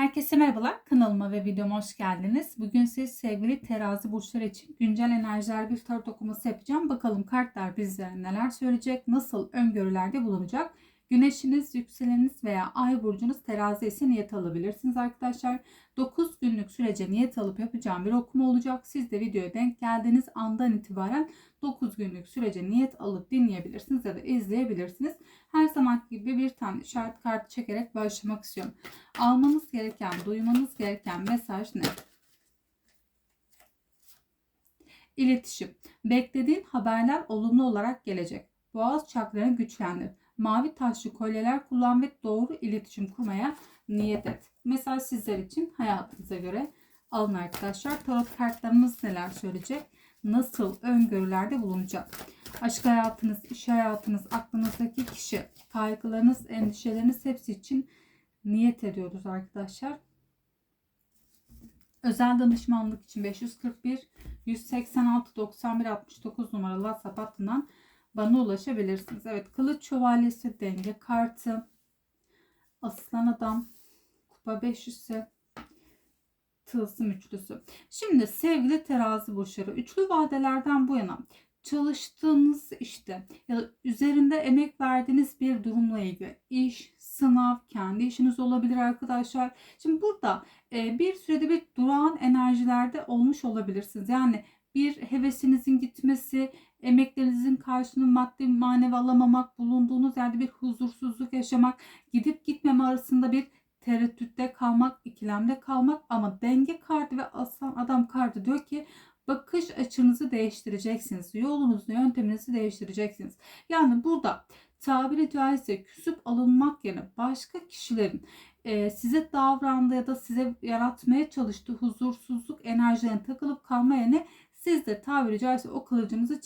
Herkese merhabalar. Kanalıma ve videoma hoş geldiniz. Bugün siz sevgili terazi burçları için güncel enerjiler bir tarot okuması yapacağım. Bakalım kartlar bizlere neler söyleyecek, nasıl öngörülerde bulunacak. Güneşiniz, yükseleniniz veya ay burcunuz terazi ise niyet alabilirsiniz arkadaşlar. 9 günlük sürece niyet alıp yapacağım bir okuma olacak. Siz de videoya denk geldiğiniz andan itibaren 9 günlük sürece niyet alıp dinleyebilirsiniz ya da izleyebilirsiniz. Her zaman gibi bir tane işaret kartı çekerek başlamak istiyorum. Almanız gereken, duymanız gereken mesaj ne? İletişim. Beklediğin haberler olumlu olarak gelecek. Boğaz çakranı güçlendir. Mavi taşlı kolyeler kullan ve doğru iletişim kurmaya niyet et. Mesaj sizler için hayatınıza göre alın arkadaşlar. Tarot kartlarımız neler söyleyecek? Nasıl öngörülerde bulunacak? Aşk hayatınız, iş hayatınız, aklınızdaki kişi, kaygılarınız, endişeleriniz hepsi için niyet ediyoruz arkadaşlar. Özel danışmanlık için 541 186 91 69 numaralı WhatsApp hattından bana ulaşabilirsiniz. Evet kılıç şövalyesi denge kartı aslan adam kupa 500'ü tılsım üçlüsü. Şimdi sevgili terazi burçları üçlü vadelerden bu yana çalıştığınız işte ya da üzerinde emek verdiğiniz bir durumla ilgili iş, sınav, kendi işiniz olabilir arkadaşlar. Şimdi burada e, bir sürede bir durağan enerjilerde olmuş olabilirsiniz. Yani bir hevesinizin gitmesi, emeklerinizin karşılığını maddi manevi alamamak, bulunduğunuz yerde bir huzursuzluk yaşamak, gidip gitmeme arasında bir tereddütte kalmak, ikilemde kalmak ama denge kartı ve aslan adam kartı diyor ki bakış açınızı değiştireceksiniz. Yolunuzu, yönteminizi değiştireceksiniz. Yani burada tabiri caizse küsüp alınmak yerine başka kişilerin e, size davrandığı ya da size yaratmaya çalıştığı huzursuzluk enerjilerine takılıp kalma yerine siz de tabiri caizse o kılıcınızı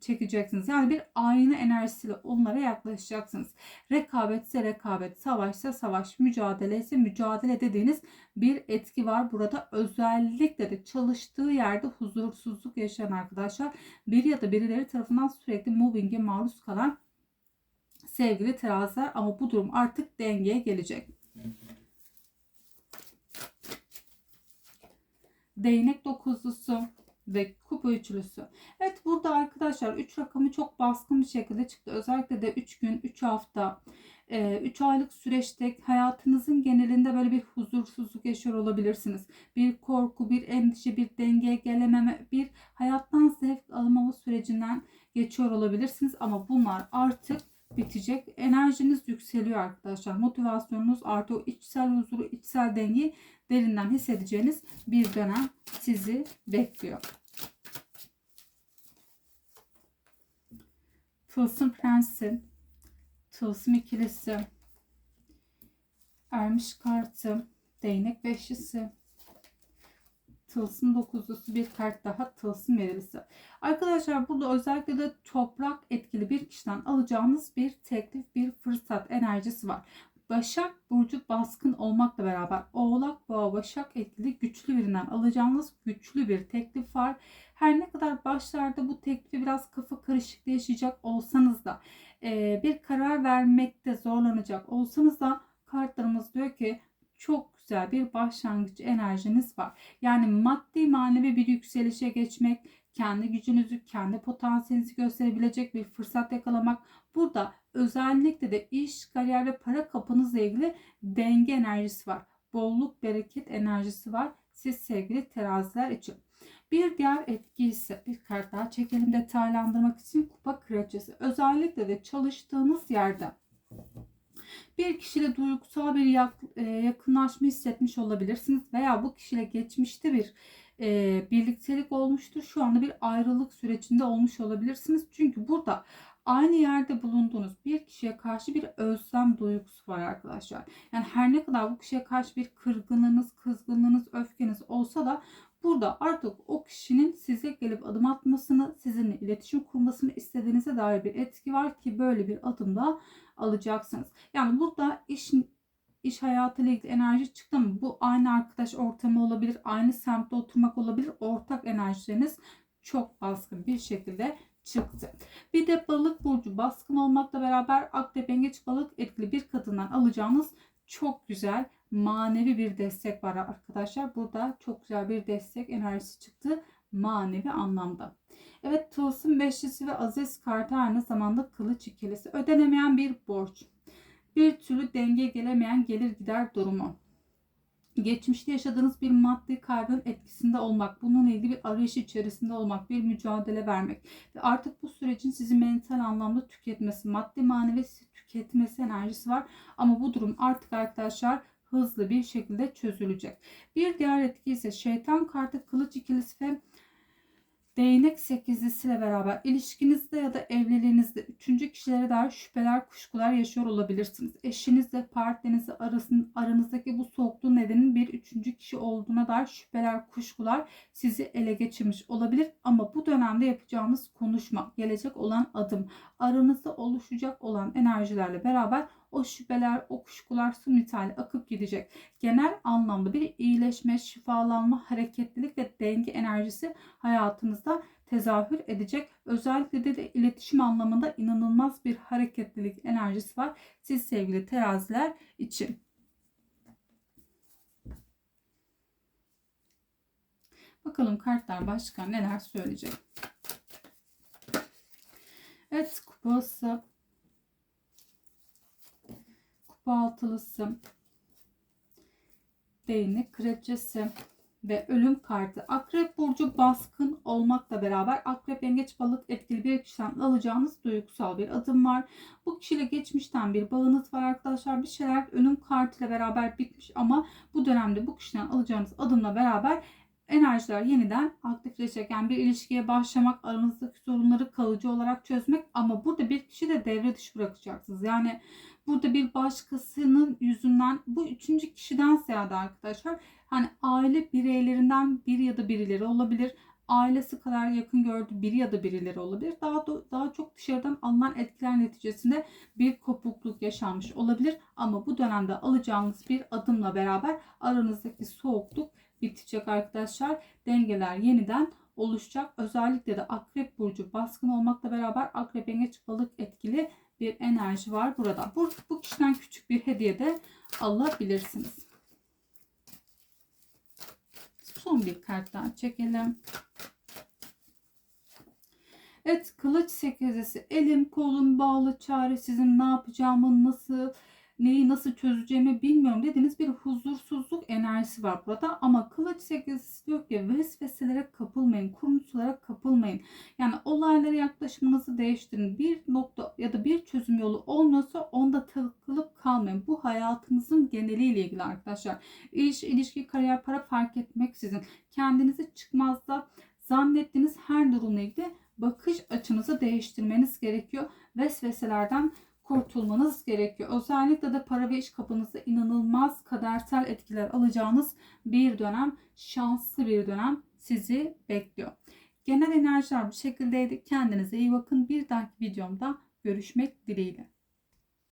çekeceksiniz. Yani bir ayna enerjisiyle onlara yaklaşacaksınız. Rekabetse rekabet, savaşsa savaş, mücadele mücadele dediğiniz bir etki var. Burada özellikle de çalıştığı yerde huzursuzluk yaşayan arkadaşlar bir ya da birileri tarafından sürekli mobbinge maruz kalan sevgili teraziler ama bu durum artık dengeye gelecek. Değnek dokuzlusu ve kupa üçlüsü. Evet burada arkadaşlar 3 rakamı çok baskın bir şekilde çıktı. Özellikle de 3 gün, 3 hafta, 3 e, aylık süreçte hayatınızın genelinde böyle bir huzursuzluk yaşıyor olabilirsiniz. Bir korku, bir endişe, bir dengeye gelememe, bir hayattan zevk almama sürecinden geçiyor olabilirsiniz. Ama bunlar artık bitecek. Enerjiniz yükseliyor arkadaşlar. Motivasyonunuz artıyor. içsel huzuru, içsel dengeyi derinden hissedeceğiniz bir dönem sizi bekliyor. Tılsım Prensi, Tılsım ikilisi, Ermiş kartı, Değnek beşlisi, Tılsım dokuzlusu bir kart daha tılsım verilisi. Arkadaşlar burada özellikle de toprak etkili bir kişiden alacağınız bir teklif, bir fırsat enerjisi var. Başak Burcu baskın olmakla beraber Oğlak Boğa Başak etkili güçlü birinden alacağınız güçlü bir teklif var. Her ne kadar başlarda bu teklifi biraz kafa karışıklığı yaşayacak olsanız da bir karar vermekte zorlanacak olsanız da kartlarımız diyor ki çok güzel bir başlangıç enerjiniz var. Yani maddi manevi bir yükselişe geçmek, kendi gücünüzü, kendi potansiyelinizi gösterebilecek bir fırsat yakalamak. Burada özellikle de iş, kariyer ve para kapınızla ilgili denge enerjisi var. Bolluk, bereket enerjisi var. Siz sevgili teraziler için. Bir diğer etki ise bir kart daha çekelim detaylandırmak için kupa kraliçesi. Özellikle de çalıştığınız yerde bir kişiyle duygusal bir e, yakınlaşma hissetmiş olabilirsiniz veya bu kişiyle geçmişte bir e, birliktelik olmuştur. Şu anda bir ayrılık sürecinde olmuş olabilirsiniz. Çünkü burada aynı yerde bulunduğunuz bir kişiye karşı bir özlem duygusu var arkadaşlar. Yani her ne kadar bu kişiye karşı bir kırgınlığınız, kızgınlığınız, öfkeniz olsa da burada artık o kişinin size gelip adım atmasını, sizinle iletişim kurmasını istediğinize dair bir etki var ki böyle bir adım da alacaksınız. Yani burada iş iş hayatıyla ilgili enerji çıktı mı? Bu aynı arkadaş ortamı olabilir, aynı semtte oturmak olabilir. Ortak enerjileriniz çok baskın bir şekilde çıktı. Bir de balık burcu baskın olmakla beraber akrep yengeç balık etkili bir kadından alacağınız çok güzel manevi bir destek var arkadaşlar. Burada çok güzel bir destek enerjisi çıktı manevi anlamda. Evet tılsım beşlisi ve aziz kartı aynı zamanda kılıç ikilisi. Ödenemeyen bir borç. Bir türlü dengeye gelemeyen gelir gider durumu. Geçmişte yaşadığınız bir maddi kaybın etkisinde olmak, bununla ilgili bir arayış içerisinde olmak, bir mücadele vermek ve artık bu sürecin sizi mental anlamda tüketmesi, maddi manevi tüketmesi enerjisi var. Ama bu durum artık arkadaşlar hızlı bir şekilde çözülecek. Bir diğer etki ise şeytan kartı, kılıç ikilisi ve Değnek sekizlisiyle beraber ilişkinizde ya da evliliğinizde üçüncü kişilere dair şüpheler, kuşkular yaşıyor olabilirsiniz. Eşinizle partnerinizle arasın, aranızdaki bu soğukluğun nedenin bir üçüncü kişi olduğuna dair şüpheler, kuşkular sizi ele geçirmiş olabilir. Ama bu dönemde yapacağımız konuşma, gelecek olan adım, aranızda oluşacak olan enerjilerle beraber o şüpheler, o kuşkular su misali akıp gidecek. Genel anlamda bir iyileşme, şifalanma, hareketlilik ve denge enerjisi hayatınızda tezahür edecek. Özellikle de, de iletişim anlamında inanılmaz bir hareketlilik enerjisi var. Siz sevgili teraziler için. Bakalım kartlar başka neler söyleyecek. Evet kupası kupa altılısı, değnek kraliçesi ve ölüm kartı. Akrep burcu baskın olmakla beraber akrep yengeç balık etkili bir kişiden alacağınız duygusal bir adım var. Bu kişiyle geçmişten bir bağınız var arkadaşlar. Bir şeyler ölüm kartıyla beraber bitmiş ama bu dönemde bu kişiden alacağınız adımla beraber enerjiler yeniden aktifleşecek. Yani bir ilişkiye başlamak, aranızdaki sorunları kalıcı olarak çözmek ama burada bir kişi de devre dışı bırakacaksınız. Yani burada bir başkasının yüzünden bu üçüncü kişiden ziyade arkadaşlar hani aile bireylerinden biri ya da birileri olabilir. Ailesi kadar yakın gördüğü biri ya da birileri olabilir. Daha daha çok dışarıdan alınan etkiler neticesinde bir kopukluk yaşanmış olabilir. Ama bu dönemde alacağınız bir adımla beraber aranızdaki soğukluk bitecek arkadaşlar. Dengeler yeniden oluşacak. Özellikle de akrep burcu baskın olmakla beraber akrep yengeç balık etkili bir enerji var burada. Bu, bu kişiden küçük bir hediye de alabilirsiniz. Son bir kart daha çekelim. Evet kılıç sekizesi. Elim kolum bağlı çaresizim ne yapacağımı nasıl neyi nasıl çözeceğimi bilmiyorum dediğiniz bir huzursuzluk enerjisi var burada. Ama kılıç sekizisi diyor ki vesveselere kapılmayın, kuruntulara kapılmayın. Yani olaylara yaklaşımınızı değiştirin. Bir nokta ya da bir çözüm yolu olmuyorsa onda takılıp kalmayın. Bu hayatınızın geneliyle ilgili arkadaşlar. İş, ilişki, kariyer, para fark etmeksizin kendinizi çıkmazda zannettiğiniz her durumla ilgili bakış açınızı değiştirmeniz gerekiyor. Vesveselerden kurtulmanız gerekiyor. Özellikle de para ve iş kapınızda inanılmaz kadersel etkiler alacağınız bir dönem, şanslı bir dönem sizi bekliyor. Genel enerjiler bu şekildeydi. Kendinize iyi bakın. Bir dahaki videomda görüşmek dileğiyle.